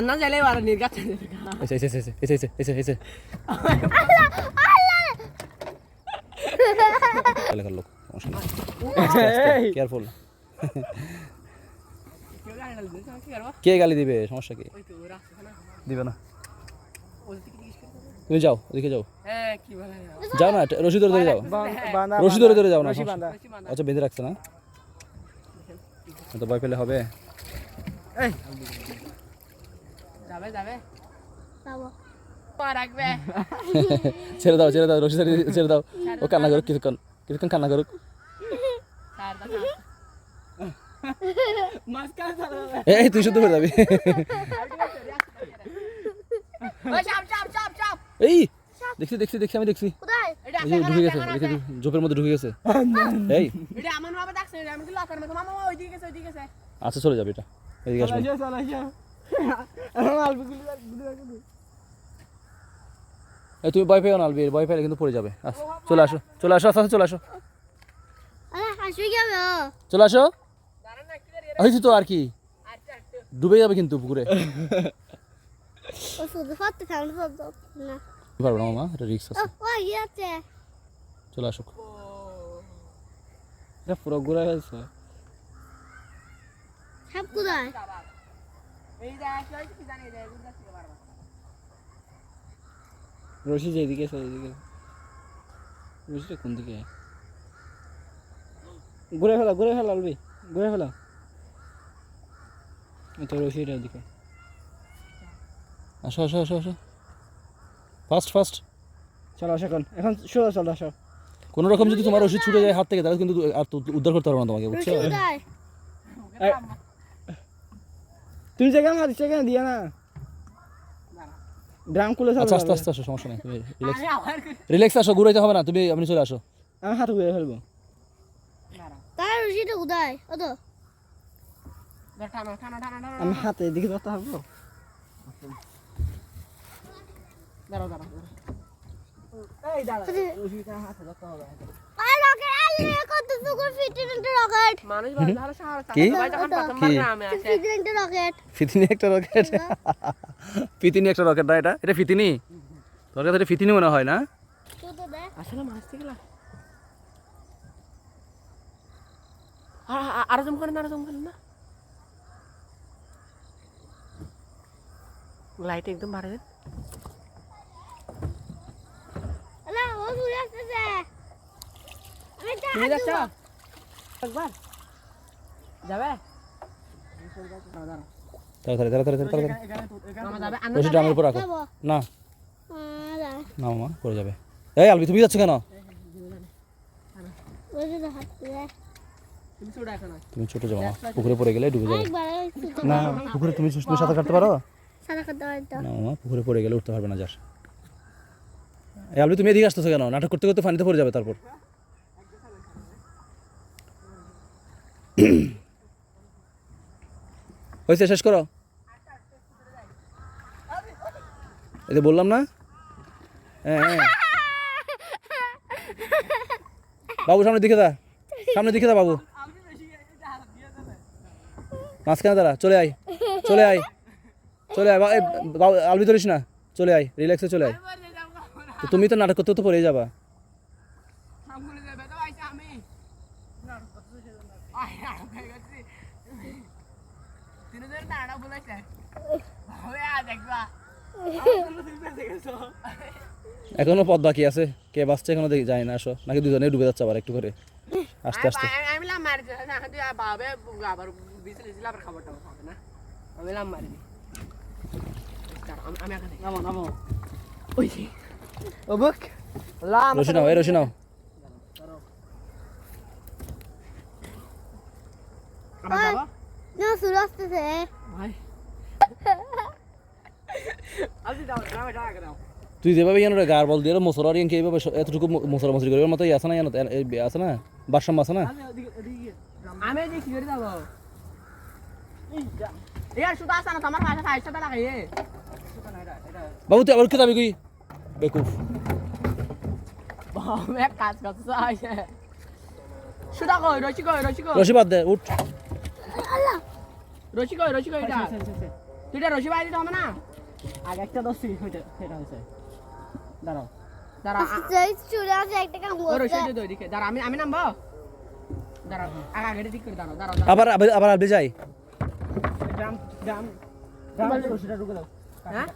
আন্না যাইলে আর নির্গাত এসে এসে এসে এসে এসে এসে এসে এলাকার লোক কেয়ারফুল কে গালি দিবে সমস্যা কি দিবে না তুমি যাও ওদিকে যাও হ্যাঁ যাও না রশি ধরে ধরে যাও রশি ধরে ধরে যাও না আচ্ছা বেঁধে রাখছে না তো ভয় পেলে হবে যাবে যাবে যাব। রাখবে। ছেড়ে দাও ছেড়ে দাও রশি ছেড়ে দাও। ও কান্না করুক কিছুক্ষণ কিছুক্ষণ কান্না করুক। এই তুই করে যাবি। ওই চাপ চাপ চাপ চাপ। এই দেখছি দেখছি দেখছি আমি দেখছি। ঢুকে গেছে দেখে জোপের মধ্যে ঢুকে গেছে। এই। আচ্ছা চলে যাবে এটা। এদিকে আসবে। তুমি ভয় পেও না আলবি ভয় পেলে কিন্তু পড়ে যাবে। চলে আসো চলে আসো আস্তে আস্তে চলে আসো। চলে আসো। হয়েছি তো আর কি? ডুবে যাবে কিন্তু পুকুরে। পারব না মামা? এটা রিক্স আছে। চলে আসো। এটা পুরো ঘুরে গেছে। সাপ কোথায়? রশি যেদিকে ওইদিকে রশিটা কোন দিকে? ঘুরে ফেলা ঘুরে ফেলা আলবি ঘুরে ফেলা। এটা রশিটা দিকে আসো আসো আসো আসো। ফাস্ট ফাস্ট চলো আসো এখন। এখন শো চলো আসো। কোনো রকম যদি তোমার ওষুধ ছুটে যায় হাত থেকে তাহলে কিন্তু আর উদ্ধার করতে পারব না তোমাকে বুঝছ? তুমি যেখানে হাত সেখানে দিয়ে না। ড্রাম খুলে আচ্ছা আস্তে আস্তে আসো সমস্যা নেই তুমি রিল্যাক্স রিল্যাক্স আসো ঘুরাইতে হবে না তুমি আপনি চলে আসো। আমি হাত ঘুরে ফেলব। তার রশিটা কোথায়? ও তো আমি হাতে এদিকে ধরতে পারব দাঁড়াও দাঁড়াও এই দাঁড়াও আর রকেট আলে কত ফিতিনি একটা রকেট। ফিতিনি একটা রকেট না এটা? এটা ফিতিনি? তোর কাছে এটা ফিতিনি মনে হয় না? তো তো দে আসলে মাছ থেকে আরও জম করেন আরও জম করেন না। লাইট একদম বাড়ে দেন ও ঘুরে আসতেছে। আমি যা তুমি যাচ্ছ একবার। যাবে? তাড়াতাড়ি তাড়াতাড়ি তাড়াতাড়ি মামা ড্রামের উপর রাখো। যাব। না। না মামা পড়ে যাবে। এই আলবি তুমি যাচ্ছ কেন? ওই যে হাতে তুমি ছোট যাও মামা। পুকুরে পড়ে গেলে ডুবে যাবে। না পুকুরে তুমি তুমি সাঁতার কাটতে পারো? না মামা পুকুরে পড়ে গেলে উঠতে পারবে না যার। এই আলবি তুমি এদিকে আসতেছো কেন? নাটক করতে করতে পানিতে পড়ে যাবে তারপর। হয়েছে, শেষ করো। যে বললাম না? হ্যাঁ হ্যাঁ। বাবু, সামনে দিকে দা সামনে দিকে দা বাবু। মাঝখানে দাঁড়া, চলে আয় চলে আয় চলে আয়। বাবু, আলবি ধরিস না। চলে আয়, রিল্যাক্সে চলে আয়। তুমি তো নাটক করতে তো পড়েই যাবা সামনে যাবে তো আইসা আমি আয় আয় হয়ে গেছি তিনজন নাড়া বলেছে হবে আজ দেখবা এখনও পথ বাকি আছে। কে বাঁচছে এখনও দেখি যায় না আসো। নাকি দুজনে ডুবে যাচ্ছে আবার একটু করে আস্তে আস্তে। রশি নাও এই নাও। আসতেছে ভাই আলবি দাও গ্রামে টাকা দাও তুই যেভাবে ইয়ানো গার বল দিয়ে মশলা আর ইয়ানকে এইভাবে এতটুকু মশলা মশলি করিবার মতো আছে না ইয়ানো আছে না? বাসম আছে না? আমি করে ইয়ার তোমার লাগাই বাবু তুই আবার কে যাবি কি বেকুফ। বাবা কাজ আইছে কই? রশি কই? রশি কই? রশি বাদ দে উঠ। রশি কই? রশি কই এটা? তুই এটা রশি বাই দিতে হবে না? আগে একটা দশ হইতে সেটা হয়েছে। দাঁড়াও। দাঁড়া সেই চুরে একটা কাম ওই রশি করতে দিয়ে ওইদিকে দাঁড়া আমি আমি নামবো? দাঁড়াও আগে আগে ঠিক করে দাঁড়াও দাঁড়াও আবার আবার আবার যাই। ড্রাম ড্রাম ড্রাম রশিটা ঢুকে দাও হ্যাঁ?